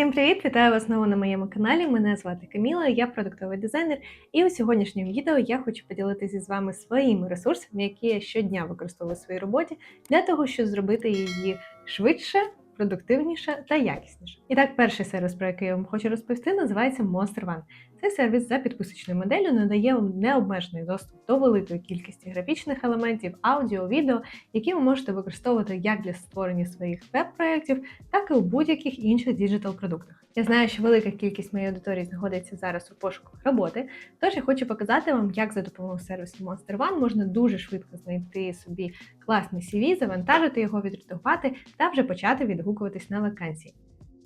Всім привіт! Вітаю вас знову на моєму каналі. Мене звати Каміла, я продуктовий дизайнер. І у сьогоднішньому відео я хочу поділитися з вами своїми ресурсами, які я щодня використовую в своїй роботі для того, щоб зробити її швидше, продуктивніше та якісніше. І так, перший сервіс, про який я вам хочу розповісти, називається Monster One. Цей сервіс за підписочною моделлю надає вам необмежений доступ до великої кількості графічних елементів, аудіо, відео, які ви можете використовувати як для створення своїх веб-проєктів, так і у будь-яких інших діджитал-продуктах. Я знаю, що велика кількість моєї аудиторії знаходиться зараз у пошуках роботи, тож я хочу показати вам, як за допомогою сервісу Monster One можна дуже швидко знайти собі класний CV, завантажити його, відредагувати та вже почати відгукуватись на вакансії.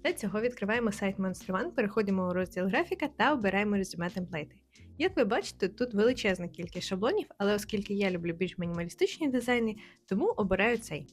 Для цього відкриваємо сайт Monster One, переходимо у розділ графіка та обираємо резюме темплейти. Як ви бачите, тут величезна кількість шаблонів, але оскільки я люблю більш мінімалістичні дизайни, тому обираю цей.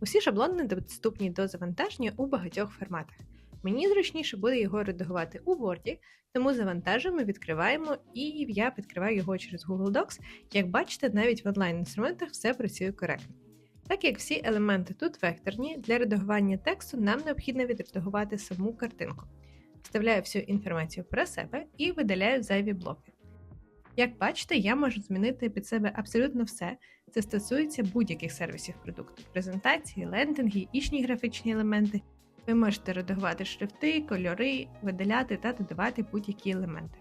Усі шаблони доступні до завантаження у багатьох форматах. Мені зручніше буде його редагувати у Word, тому завантажуємо, відкриваємо, і я відкриваю його через Google Docs. Як бачите, навіть в онлайн-інструментах все працює коректно. Так як всі елементи тут векторні, для редагування тексту нам необхідно відредагувати саму картинку. Вставляю всю інформацію про себе і видаляю зайві блоки. Як бачите, я можу змінити під себе абсолютно все. Це стосується будь-яких сервісів продукту, презентації, лендинги, інші графічні елементи. Ви можете редагувати шрифти, кольори, видаляти та додавати будь-які елементи.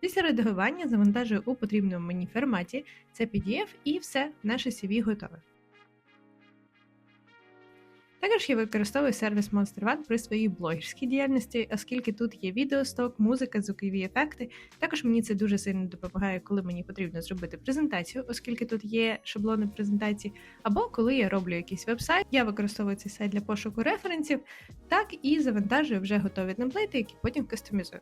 Після редагування завантажую у потрібному мені форматі, це PDF і все, наше CV готове. Також я використовую сервіс Monster при своїй блогерській діяльності, оскільки тут є відеосток, музика, звукові ефекти. Також мені це дуже сильно допомагає, коли мені потрібно зробити презентацію, оскільки тут є шаблони презентації, або коли я роблю якийсь веб-сайт, я використовую цей сайт для пошуку референсів, так і завантажую вже готові темплейти, які потім кастомізую.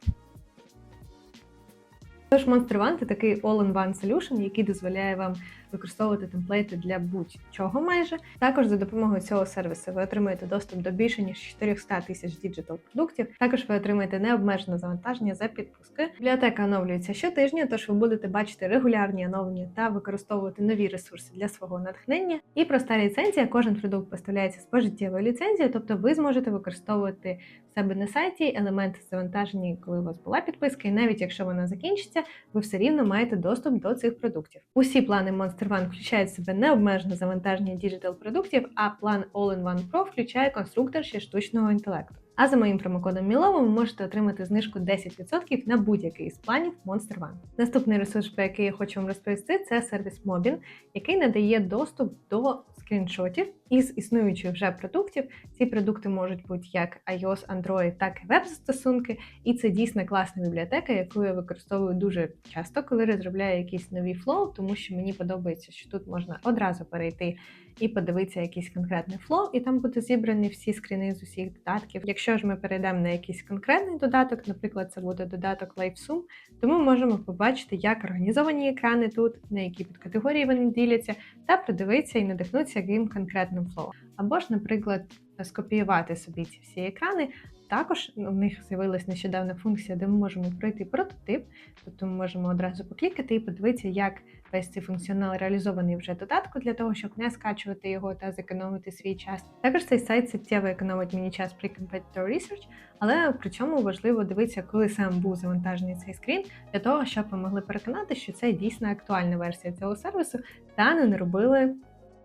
Тож Monster це такий all-in-one solution, який дозволяє вам використовувати темплейти для будь-чого майже. Також за допомогою цього сервісу ви отримаєте доступ до більше ніж 400 тисяч діджитал продуктів. Також ви отримаєте необмежене завантаження за підписки. Бібліотека оновлюється щотижня, тож ви будете бачити регулярні оновлення та використовувати нові ресурси для свого натхнення. І проста ліцензія. Кожен продукт поставляється з пожиттєвою ліцензією, тобто ви зможете використовувати в себе на сайті елементи завантаження, коли у вас була підписка, і навіть якщо вона закінчиться, ви все рівно маєте доступ до цих продуктів. Усі плани Monster One включають в себе необмежене завантаження діджитал-продуктів, а план All-in-One Pro включає конструктор ще штучного інтелекту. А за моїм промокодом Мілово ви можете отримати знижку 10% на будь-який з планів Monster One. Наступний ресурс, про який я хочу вам розповісти, це сервіс Mobin, який надає доступ до скріншотів із існуючих вже продуктів. Ці продукти можуть бути як iOS, Android, так і веб-застосунки. І це дійсно класна бібліотека, яку я використовую дуже часто, коли розробляю якісь нові флоу, тому що мені подобається, що тут можна одразу перейти і подивитися якийсь конкретний флоу, і там будуть зібрані всі скріни з усіх додатків. Якщо ж ми перейдемо на якийсь конкретний додаток, наприклад, це буде додаток LiveSum, то ми можемо побачити, як організовані екрани тут, на які підкатегорії вони діляться, та придивитися і надихнутися яким конкретним флоу. Або ж, наприклад, скопіювати собі ці всі екрани. Також у них з'явилась нещодавна функція, де ми можемо пройти прототип, тобто ми можемо одразу поклікати і подивитися, як весь цей функціонал реалізований вже додатку для того, щоб не скачувати його та зекономити свій час. Також цей сайт суттєво економить мені час при Competitor Research, але при чому важливо дивитися, коли сам був завантажений цей скрін, для того, щоб ви могли переконати, що це дійсно актуальна версія цього сервісу, та не наробили.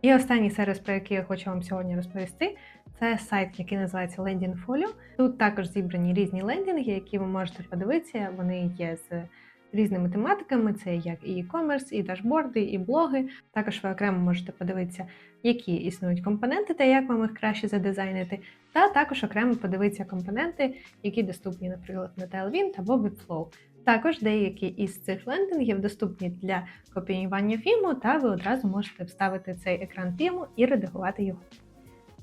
І останній сервіс, про який я хочу вам сьогодні розповісти, це сайт, який називається Lending. Тут також зібрані різні лендінги, які ви можете подивитися. Вони є з різними тематиками: це як і e-commerce, і дашборди, і блоги. Також ви окремо можете подивитися, які існують компоненти та як вам їх краще задизайнити. Та також окремо подивитися компоненти, які доступні, наприклад, на Tailwind або Webflow. Також деякі із цих лендингів доступні для копіювання фільму, та ви одразу можете вставити цей екран фільму і редагувати його.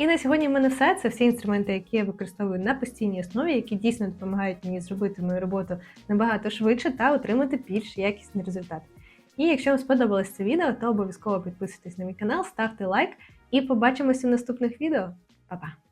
І на сьогодні в мене все. Це всі інструменти, які я використовую на постійній основі, які дійсно допомагають мені зробити мою роботу набагато швидше та отримати більш якісний результат. І якщо вам сподобалось це відео, то обов'язково підписуйтесь на мій канал, ставте лайк і побачимося в наступних відео. Па-па!